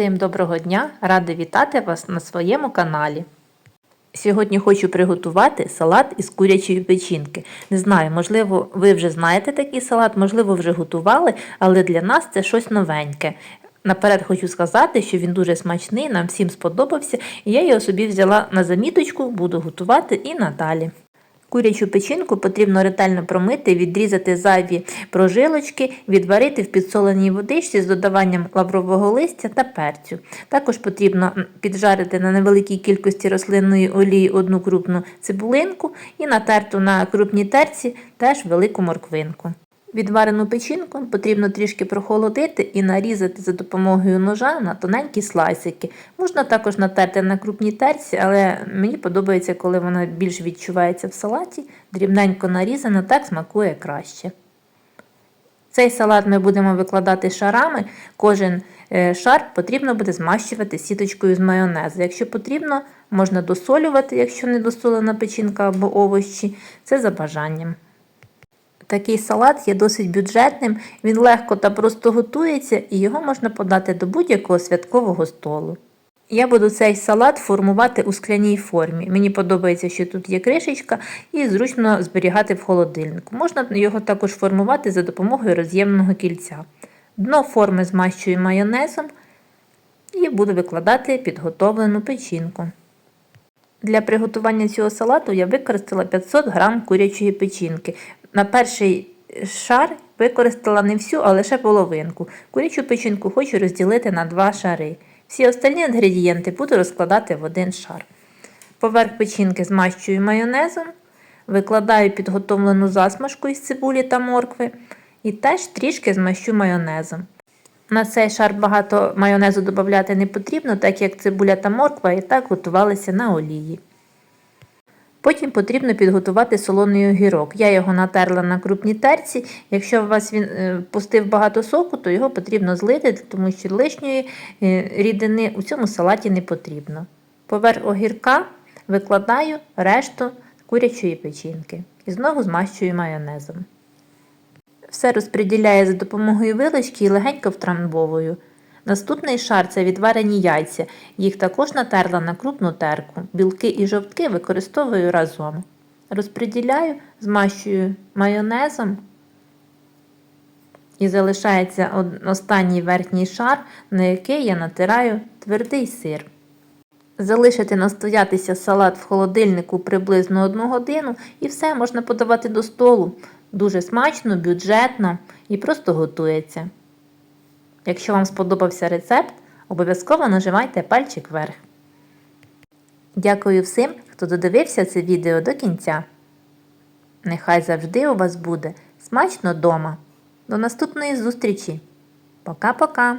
Всім доброго дня! Рада вітати вас на своєму каналі. Сьогодні хочу приготувати салат із курячої печінки. Не знаю, можливо, ви вже знаєте такий салат, можливо, вже готували, але для нас це щось новеньке. Наперед хочу сказати, що він дуже смачний, нам всім сподобався, і я його собі взяла на заміточку, буду готувати і надалі. Курячу печінку потрібно ретельно промити, відрізати зайві прожилочки, відварити в підсоленій водичці з додаванням лаврового листя та перцю. Також потрібно піджарити на невеликій кількості рослинної олії одну крупну цибулинку і натерту на крупній терці теж велику морквинку. Відварену печінку потрібно трішки прохолодити і нарізати за допомогою ножа на тоненькі слайсики. Можна також натерти на крупній терці, але мені подобається, коли вона більш відчувається в салаті, дрібненько нарізана, так смакує краще. Цей салат ми будемо викладати шарами. Кожен е, шар потрібно буде змащувати сіточкою з майонезу. Якщо потрібно, можна досолювати, якщо не досолена печінка або овочі. Це за бажанням. Такий салат є досить бюджетним, він легко та просто готується і його можна подати до будь-якого святкового столу. Я буду цей салат формувати у скляній формі. Мені подобається, що тут є кришечка і зручно зберігати в холодильнику. Можна його також формувати за допомогою роз'ємного кільця. Дно форми змащую майонезом і буду викладати підготовлену печінку. Для приготування цього салату я використала 500 г курячої печінки. На перший шар використала не всю, а лише половинку. Курячу печінку хочу розділити на два шари. Всі остальні інгредієнти буду розкладати в один шар. Поверх печінки змащую майонезом, викладаю підготовлену засмажку із цибулі та моркви і теж трішки змащу майонезом. На цей шар багато майонезу додати не потрібно, так як цибуля та морква і так готувалися на олії. Потім потрібно підготувати солоний огірок. Я його натерла на крупній терці. Якщо у вас він е, пустив багато соку, то його потрібно злити, тому що лишньої е, рідини у цьому салаті не потрібно. Поверх огірка викладаю решту курячої печінки і знову змащую майонезом. Все розподіляю за допомогою вилочки і легенько втрамбовую. Наступний шар це відварені яйця. Їх також натерла на крупну терку. Білки і жовтки використовую разом. Розподіляю, змащую майонезом і залишається останній верхній шар, на який я натираю твердий сир. Залишити настоятися салат в холодильнику приблизно 1 годину і все можна подавати до столу. Дуже смачно, бюджетно і просто готується. Якщо вам сподобався рецепт, обов'язково нажимайте пальчик вверх. Дякую всім, хто додивився це відео до кінця. Нехай завжди у вас буде смачно дома. До наступної зустрічі. Пока-пока!